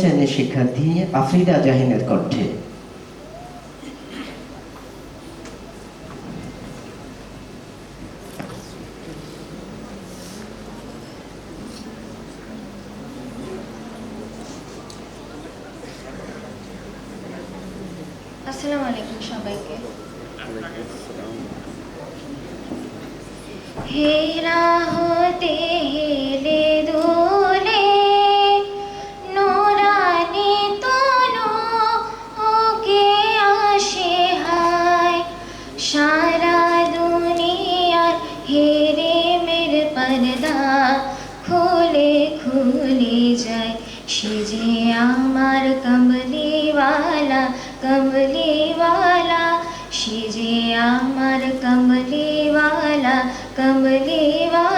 শ্রেণির শিক্ষার্থী আফরিদা জাহিনের কণ্ঠে। আসসালামু আলাইকুম সবাইকে। হেরা হতে খুলে যাই সে যে আমার কমলিওয়ালা কমলিওয়ালা। সে যে আমার কমলিওয়ালা কমলিওয়ালা।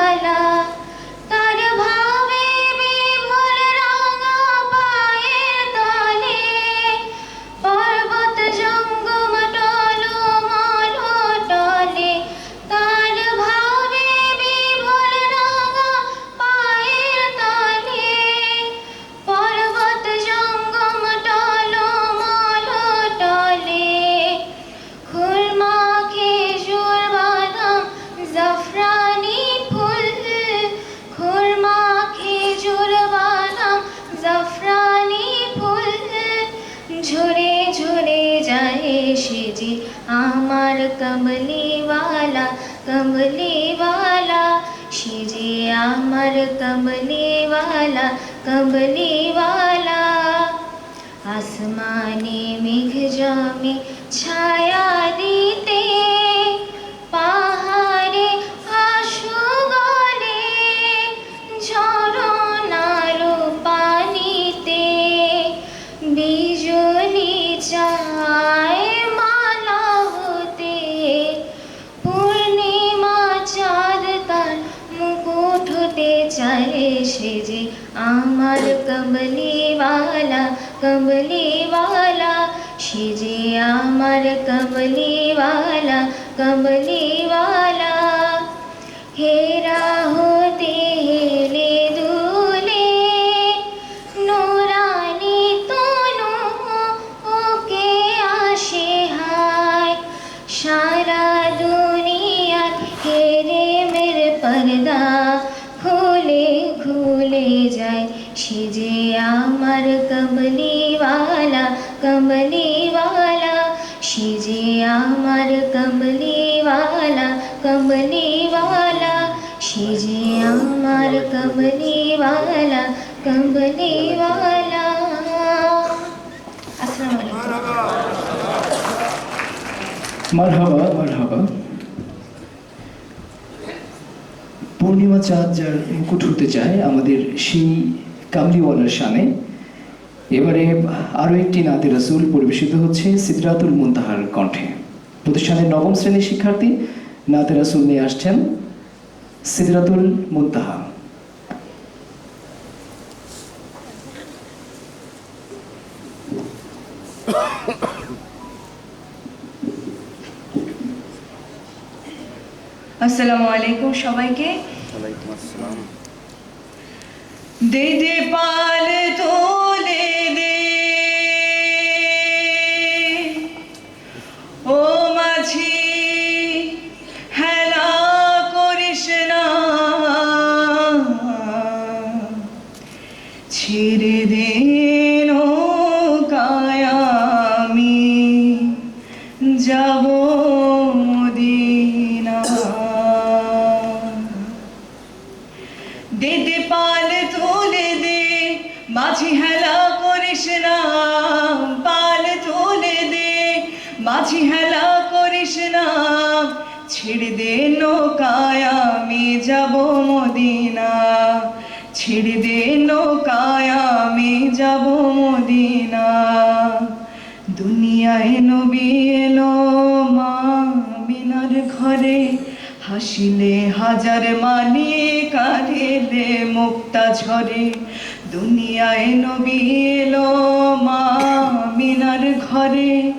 আমার কমলিওয়ালা কমলিওয়ালা সে যে আমার কমলিওয়ালা কমলিওয়ালা আসমানে মেঘ জমে ছায়া দিতে কমলিওয়ালা কমলিওয়ালা সে যে আমার কমলিওয়ালা কমলিওয়ালা হেরা হতে আমার কমলিওয়ালা কমলিওয়ালা সে আমার কমলিওয়ালা কমলিওয়ালা সে আমার কমলিওয়ালা কমলিওয়ালা মারহাবা মারহাবা। পূর্ণিমা চাঁদ যার মুকুট হতে চায় আমাদের সেই কামলিওয়ালার শানে এবারে আরও একটি নাতে রসুল পরিবেশিত হচ্ছে সিদ্রাতুল মুন্তাহার কণ্ঠে। প্রতিষ্ঠানের নবম শ্রেণির শিক্ষার্থী নাতে রসুল নিয়ে আসছেন সিদ্রাতুল মুন্তাহা। আসসালামু আলাইকুম সবাইকে। দে দে পাল তোলে ছেড়ে দে নৌকায়, আমি যাব মদিনা। ছেড়ে দে নৌকায়, আমি যাব মদিনা। দুনিয়ায় নবী এলো মা মিনার ঘরে। হাসিলে হাজার মানি কাঁদিলে মুক্তা ঝরে। দুনিয়ায় নবী এলো মা মিনার ঘরে।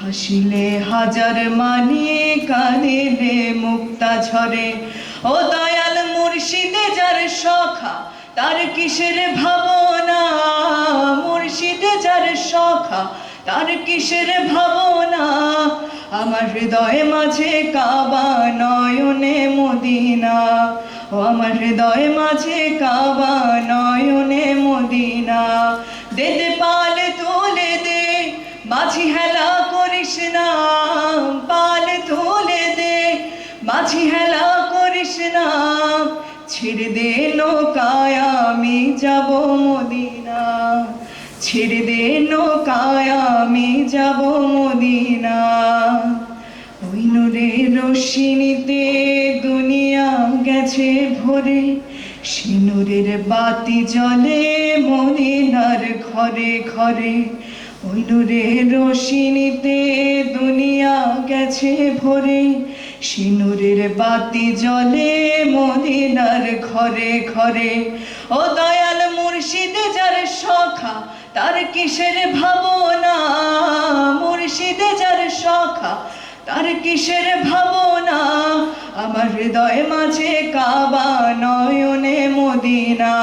হাসিলে হাজার মানি কাঁদিলে মুক্তা ঝরে। ও দয়াল মুর্শিদে যার সখা, তার কিসের ভাবনা? মুর্শিদে যার সখা, তার কিসের ভাবনা? আমার হৃদয়ে মাঝে কাবা নয়নে মদিনা। ও আমার হৃদয়ে মাঝে কাবা নয়নে মদিনা। দে দে নৌকায় আমি যাব মদিনা। ছেড়ে দে নৌকায় আমি যাব মদিনা। ওই নূরে রশ্মিনীতে দুনিয়া গেছে ভরে সিনুরের বাতি জ্বলে মদিনার ঘরে ঘরে। ওই নূরে রশ্মিনীতে দুনিয়া গেছে ভরে সিনুরের বাতি জলে মদিনার ঘরে ঘরে। ও দয়াল মুর্শিদে, যার সখা, তার কিসের ভাবনা? মুর্শিদে, যার সখা, তার কিসের ভাবনা? আমার হৃদয় মাঝে কাবা নয়নে মদিনা।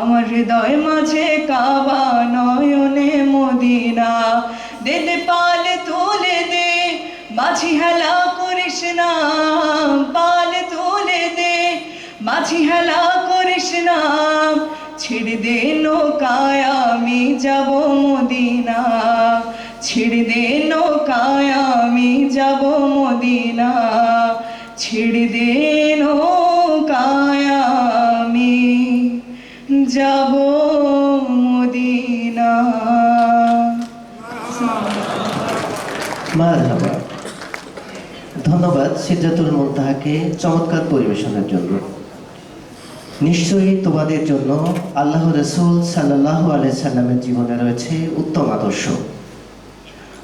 আমার হৃদয় মাঝে কাবা নয়নে মদিনা। দে দে পাল তুলে মাঝি হেলা করিস না পাল তুলে দে। মাঝি হেলা করিস না, ছেড়ে দে নৌকায়, আমি যাব মদিনা। ছেড়ে দে নৌকায়, আমি যাব মদিনা। ছেড়ে দে ধন্যবাদ সিদ্ধাতুল মুনতাহাকে চমৎকার পরিবেশনের জন্য। নিশ্চয়ই তোমাদের জন্য আল্লাহ রসুল সাল্লাহ আলাই সাল্লামের জীবনে রয়েছে উত্তম আদর্শ।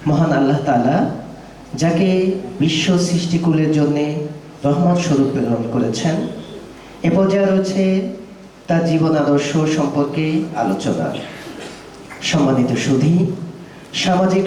মহান আল্লাহ তাআলা যাকে বিশ্ব সৃষ্টিকুলের জন্যে রহমত স্বরূপ প্রেরণ করেছেন, এ পর্যায়ে রয়েছে তার জীবন আদর্শ সম্পর্কে আলোচনা। সম্মানিত সুধী, সামাজিক